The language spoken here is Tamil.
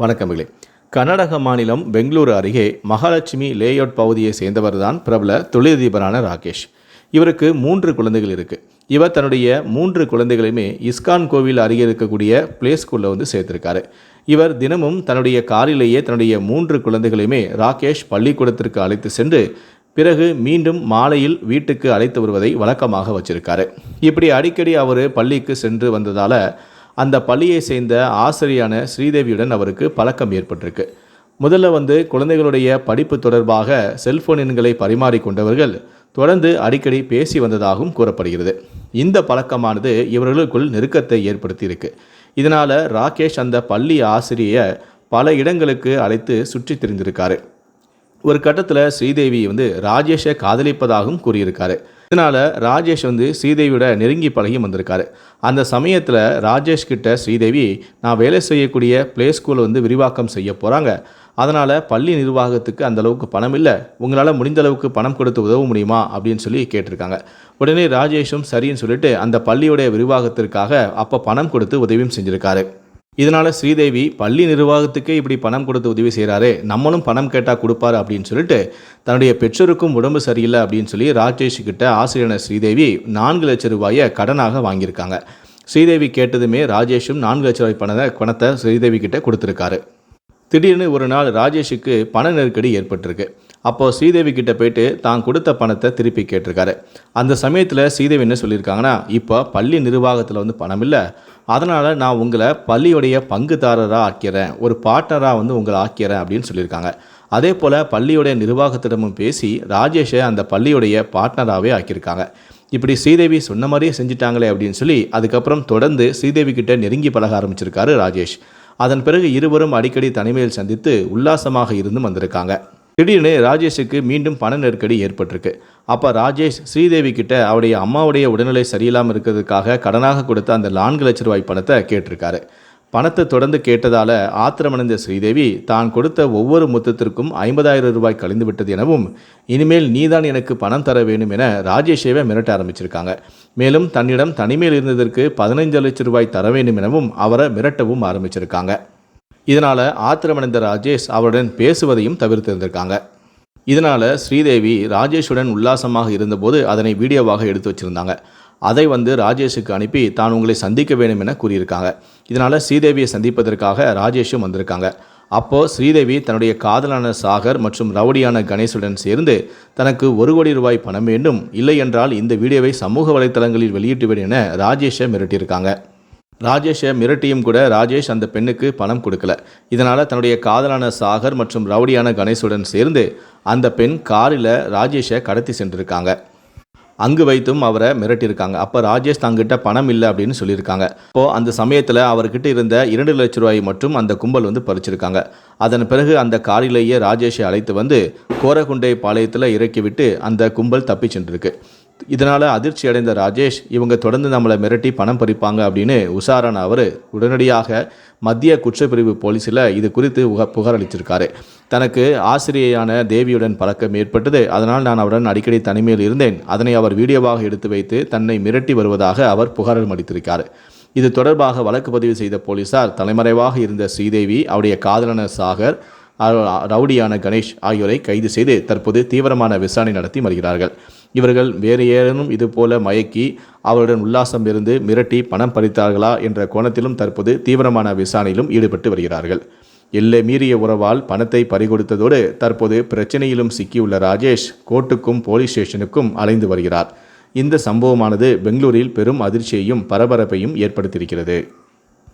வணக்கமில்லை கர்நாடக மாநிலம் பெங்களூரு அருகே மகாலட்சுமி லேஅவுட் பகுதியை சேர்ந்தவர்தான் பிரபல தொழிலதிபரான ராகேஷ். இவருக்கு மூன்று குழந்தைகள் இருக்குது இவர் தன்னுடைய மூன்று குழந்தைகளையுமே இஸ்கான் கோவில் அருகே இருக்கக்கூடிய பிளே ஸ்கூலில் வந்து சேர்த்துருக்காரு. இவர் தினமும் தன்னுடைய காரிலேயே தன்னுடைய மூன்று குழந்தைகளையுமே ராகேஷ் பள்ளிக்கூடத்திற்கு அழைத்து சென்று பிறகு மீண்டும் மாலையில் வீட்டுக்கு அழைத்து வருவதை வழக்கமாக வச்சிருக்காரு. இப்படி அடிக்கடி அவர் பள்ளிக்கு சென்று வந்ததால் அந்த பள்ளியை சேர்ந்த ஆசிரியான ஸ்ரீதேவியுடன் அவருக்கு பழக்கம் ஏற்பட்டிருக்கு. முதல்ல வந்து குழந்தைகளுடைய படிப்பு தொடர்பாக செல்போன் எண்களை பரிமாறிக்கொண்டவர்கள் தொடர்ந்து அடிக்கடி பேசி வந்ததாகவும் கூறப்படுகிறது. இந்த பழக்கமானது இவர்களுக்குள் நெருக்கத்தை ஏற்படுத்தியிருக்கு. இதனால் ராகேஷ் அந்த பள்ளி ஆசிரியை பல இடங்களுக்கு அழைத்து சுற்றித் திரிந்திருக்காரு. ஒரு கட்டத்தில் ஸ்ரீதேவி வந்து ராஜேஷை காதலிப்பதாகவும் கூறியிருக்காரு. இதனால் ராஜேஷ் வந்து ஸ்ரீதேவியோட நெருங்கி பழகி வந்திருக்காரு. அந்த சமயத்தில் ராஜேஷ் கிட்ட ஸ்ரீதேவி நான் வேலை செய்யக்கூடிய ப்ளே ஸ்கூலை வந்து விரிவாக்கம் செய்ய போகிறாங்க அதனால் பள்ளி நிர்வாகத்துக்கு அந்த அளவுக்கு பணம் இல்லை. உங்களால் முடிந்த அளவுக்கு பணம் கொடுத்து உதவ முடியுமா? அப்படின்னு சொல்லி கேட்டிருக்காங்க. உடனே ராஜேஷும் சரின்னு சொல்லிட்டு அந்த பள்ளியோடைய விரிவாகத்திற்காக அப்போ பணம் கொடுத்து உதவியும் செஞ்சுருக்காரு. இதனால் ஸ்ரீதேவி பள்ளி நிர்வாகத்துக்கே இப்படி பணம் கொடுத்து உதவி செய்கிறாரு நம்மளும் பணம் கேட்டால் கொடுப்பாரு அப்படின்னு சொல்லிட்டு தன்னுடைய பெற்றோருக்கும் உடம்பு சரியில்லை அப்படின்னு சொல்லி ராஜேஷ் கிட்ட ஆசிரியர் ஸ்ரீதேவி நான்கு லட்சம் ரூபாயை கடனாக வாங்கியிருக்காங்க. ஸ்ரீதேவி கேட்டதுமே ராஜேஷும் நான்கு லட்ச ரூபாய் பணத்தை பணத்தை ஸ்ரீதேவி கிட்ட கொடுத்துருக்காரு. திடீர்னு ஒரு நாள் ராஜேஷுக்கு பண நெருக்கடி ஏற்பட்டிருக்கு. அப்போது ஸ்ரீதேவி கிட்ட போயிட்டு தான் கொடுத்த பணத்தை திருப்பி கேட்டிருக்காரு. அந்த சமயத்தில் ஸ்ரீதேவி என்ன சொல்லியிருக்காங்கன்னா இப்போ பள்ளி நிர்வாகத்தில் வந்து பணம் இல்லை. அதனால் நான் உங்களை பள்ளியுடைய பங்குதாரராக ஆக்கிறேன். ஒரு பார்ட்னராக வந்து உங்களை ஆக்கிறேன் அப்படின்னு சொல்லியிருக்காங்க. அதே போல் பள்ளியுடைய நிர்வாகத்திடமும் பேசி ராஜேஷை அந்த பள்ளியுடைய பார்ட்னராகவே ஆக்கியிருக்காங்க. இப்படி ஸ்ரீதேவி சொன்ன மாதிரியே செஞ்சிட்டாங்களே அப்படின்னு சொல்லி அதுக்கப்புறம் தொடர்ந்து ஸ்ரீதேவி கிட்ட நெருங்கி பழக ஆரம்பிச்சிருக்காரு ராஜேஷ். அதன் பிறகு இருவரும் அடிக்கடி தனிமையில் சந்தித்து உல்லாசமாக இருந்தும் வந்திருக்காங்க. திடீர்னு ராஜேஷுக்கு மீண்டும் பண நெருக்கடி ஏற்பட்டிருக்கு. அப்போ ராஜேஷ் ஸ்ரீதேவி கிட்ட அவருடைய அம்மாவுடைய உடல்நிலை சரியில்லாமல் இருக்கிறதுக்காக கடனாக கொடுத்த அந்த நான்கு லட்ச ரூபாய் பணத்தை கேட்டிருக்காரு. பணத்தை தொடர்ந்து கேட்டதால் ஆத்திரமடைந்த ஸ்ரீதேவி தான் கொடுத்த ஒவ்வொரு மொத்தத்திற்கும் ஐம்பதாயிரம் ரூபாய் கழிந்து விட்டது எனவும் இனிமேல் நீதான் எனக்கு பணம் தர வேண்டும் என ராஜேஷேவை மிரட்ட ஆரம்பிச்சிருக்காங்க. மேலும் தன்னிடம் தனிமையில் இருந்ததற்கு பதினைஞ்சு லட்சம் ரூபாய் தர வேண்டும் எனவும் அவரை மிரட்டவும் ஆரம்பிச்சிருக்காங்க. இதனால் ஆத்திரமடைந்த ராஜேஷ் அவருடன் பேசுவதையும் தவிர்த்திருந்திருக்காங்க. இதனால் ஸ்ரீதேவி ராஜேஷுடன் உல்லாசமாக இருந்தபோது அதனை வீடியோவாக எடுத்து வச்சுருந்தாங்க. அதை வந்து ராஜேஷுக்கு அனுப்பி தான் உங்களை சந்திக்க வேண்டும் என கூறியிருக்காங்க. இதனால் ஸ்ரீதேவியை சந்திப்பதற்காக ராஜேஷும் வந்திருக்காங்க. அப்போது ஸ்ரீதேவி தன்னுடைய காதலான சாகர் மற்றும் ரவுடியான கணேஷுடன் சேர்ந்து தனக்கு ஒரு கோடி ரூபாய் பணம் வேண்டும் இல்லை என்றால் இந்த வீடியோவை சமூக வலைத்தளங்களில் வெளியிட்டுவிடு என ராஜேஷை மிரட்டியிருக்காங்க. ராஜேஷை மிரட்டியும் கூட ராஜேஷ் அந்த பெண்ணுக்கு பணம் கொடுக்கல. இதனால் தன்னுடைய காதலான சாகர் மற்றும் ரவுடியான கணேஷுடன் சேர்ந்து அந்த பெண் காரில் ராஜேஷை கடத்தி சென்றிருக்காங்க. அங்கு வைத்தும் அவரை மிரட்டியிருக்காங்க. அப்போ ராஜேஷ் தங்கிட்ட பணம் இல்லை அப்படின்னு சொல்லியிருக்காங்க. இப்போது அந்த சமயத்தில் அவர்கிட்ட இருந்த இரண்டு லட்ச ரூபாய் மட்டும் அந்த கும்பல் வந்து பறிச்சிருக்காங்க. அதன் பிறகு அந்த காரிலேயே ராஜேஷை அழைத்து வந்து கோரகுண்டை பாளையத்தில் இறக்கிவிட்டு அந்த கும்பல் தப்பி சென்றிருக்கு. இதனால் அதிர்ச்சி அடைந்த ராஜேஷ் இவங்க தொடர்ந்து நம்மளை மிரட்டி பணம் பறிப்பாங்க அப்படின்னு உஷாரான அவர் உடனடியாக மத்திய குற்றப்பிரிவு போலீஸில் இது குறித்து உக புகார் அளிச்சிருக்காரு. தனக்கு ஆசிரியையான தேவியுடன் பழக்கம் ஏற்பட்டது. அதனால் நான் அவருடன் அடிக்கடி தனிமையில் இருந்தேன். அதனை அவர் வீடியோவாக எடுத்து வைத்து தன்னை மிரட்டி வருவதாக அவர் புகாரில் அளித்திருக்கார் இது தொடர்பாக வழக்கு பதிவு செய்த போலீசார் தலைமறைவாக இருந்த ஸ்ரீதேவி அவருடைய காதலன சாகர் ரவுடியான கணேஷ் ஆகியோரை கைது செய்து தற்போது தீவிரமான விசாரணை நடத்தி வருகிறார்கள். இவர்கள் வேறு ஏதேனும் இது போல மயக்கி அவருடன் உல்லாசம் இருந்து மிரட்டி பணம் பறித்தார்களா என்ற கோணத்திலும் தற்போது தீவிரமான விசாரணையிலும் ஈடுபட்டு வருகிறார்கள். எல்லை மீறிய உறவால் பணத்தை பறிகொடுத்ததோடு தற்போது பிரச்சனையிலும் சிக்கியுள்ள ராஜேஷ் கோர்ட்டுக்கும் போலீஸ் ஸ்டேஷனுக்கும் அலைந்து வருகிறார். இந்த சம்பவமானது பெங்களூரில் பெரும் அதிர்ச்சியையும் பரபரப்பையும் ஏற்படுத்தியிருக்கிறது.